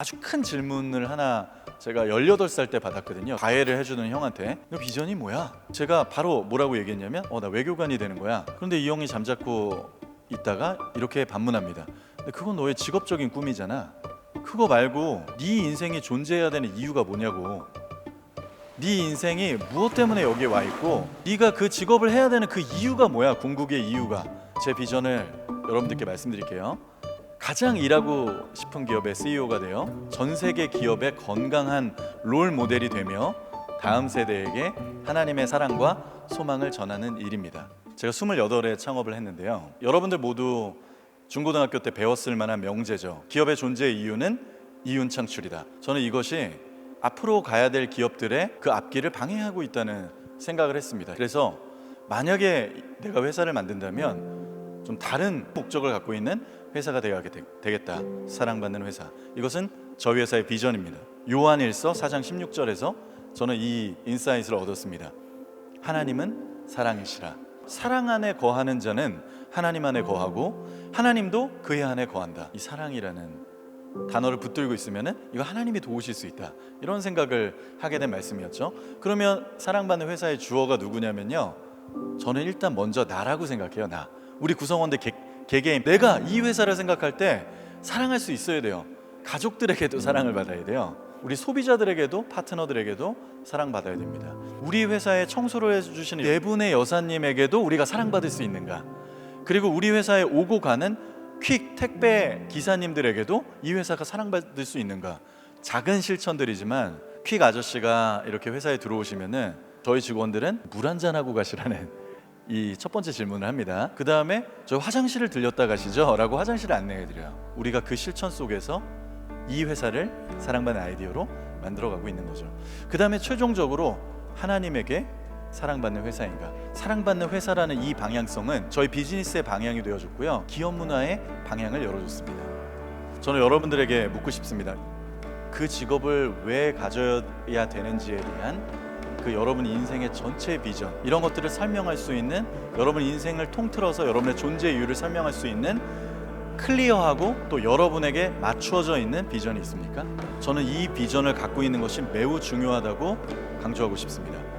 아주 큰 질문을 하나 제가 18살 때 받았거든요. 가해를 해주는 형한테 너 비전이 뭐야? 제가 바로 뭐라고 얘기했냐면 어 나 외교관이 되는 거야. 그런데 이 형이 잠자코 있다가 이렇게 반문합니다. 근데 그건 너의 직업적인 꿈이잖아. 그거 말고 네 인생이 존재해야 되는 이유가 뭐냐고. 네 인생이 무엇 때문에 여기에 와 있고 네가 그 직업을 해야 되는 그 이유가 뭐야? 궁극의 이유가. 제 비전을 여러분들께 말씀드릴게요. 가장 일하고 싶은 기업의 CEO가 되어 전 세계 기업의 건강한 롤 모델이 되며 다음 세대에게 하나님의 사랑과 소망을 전하는 일입니다. 제가 28에 창업을 했는데요. 여러분들 모두 중고등학교 때 배웠을 만한 명제죠. 기업의 존재의 이유는 이윤 창출이다. 저는 이것이 앞으로 가야 될 기업들의 그 앞길을 방해하고 있다는 생각을 했습니다. 그래서 만약에 내가 회사를 만든다면 좀 다른 목적을 갖고 있는 회사가 되어야 되- 되겠다. 사랑받는 회사. 이것은 저희 회사의 비전입니다. 요한일서 4장 16절에서 저는 이 인사이트를 얻었습니다. 하나님은 사랑이시라. 사랑 안에 거하는 자는 하나님 안에 거하고 하나님도 그의 안에 거한다. 이 사랑이라는 단어를 붙들고 있으면은 이거 하나님이 도우실 수 있다. 이런 생각을 하게 된 말씀이었죠. 그러면 사랑받는 회사의 주어가 누구냐면요. 저는 일단 먼저 나라고 생각해요. 나. 우리 구성원들 개, 개개인 내가 이 회사를 생각할 때 사랑할 수 있어야 돼요. 가족들에게도 사랑을 받아야 돼요. 우리 소비자들에게도 파트너들에게도 사랑받아야 됩니다. 우리 회사에 청소를 해주시는 네 분의 여사님에게도 우리가 사랑받을 수 있는가? 그리고 우리 회사에 오고 가는 퀵 택배 기사님들에게도 이 회사가 사랑받을 수 있는가? 작은 실천들이지만 퀵 아저씨가 이렇게 회사에 들어오시면은 저희 직원들은 물 한잔 하고 가시라는 이 첫 번째 질문을 합니다. 그 다음에 저 화장실을 들렸다 가시죠?라고 화장실을 안내해 드려요. 우리가 그 실천 속에서 이 회사를 사랑받는 아이디어로 만들어가고 있는 거죠. 그 다음에 최종적으로 하나님에게 사랑받는 회사인가? 사랑받는 회사라는 이 방향성은 저희 비즈니스의 방향이 되어줬고요. 기업 문화의 방향을 열어줬습니다. 저는 여러분들에게 묻고 싶습니다. 그 직업을 왜 가져야 되는지에 대한 그 여러분 인생의 전체 비전 이런 것들을 설명할 수 있는 여러분 인생을 통틀어서 여러분의 존재 이유를 설명할 수 있는 클리어하고 또 여러분에게 맞추어져 있는 비전이 있습니까? 저는 이 비전을 갖고 있는 것이 매우 중요하다고 강조하고 싶습니다.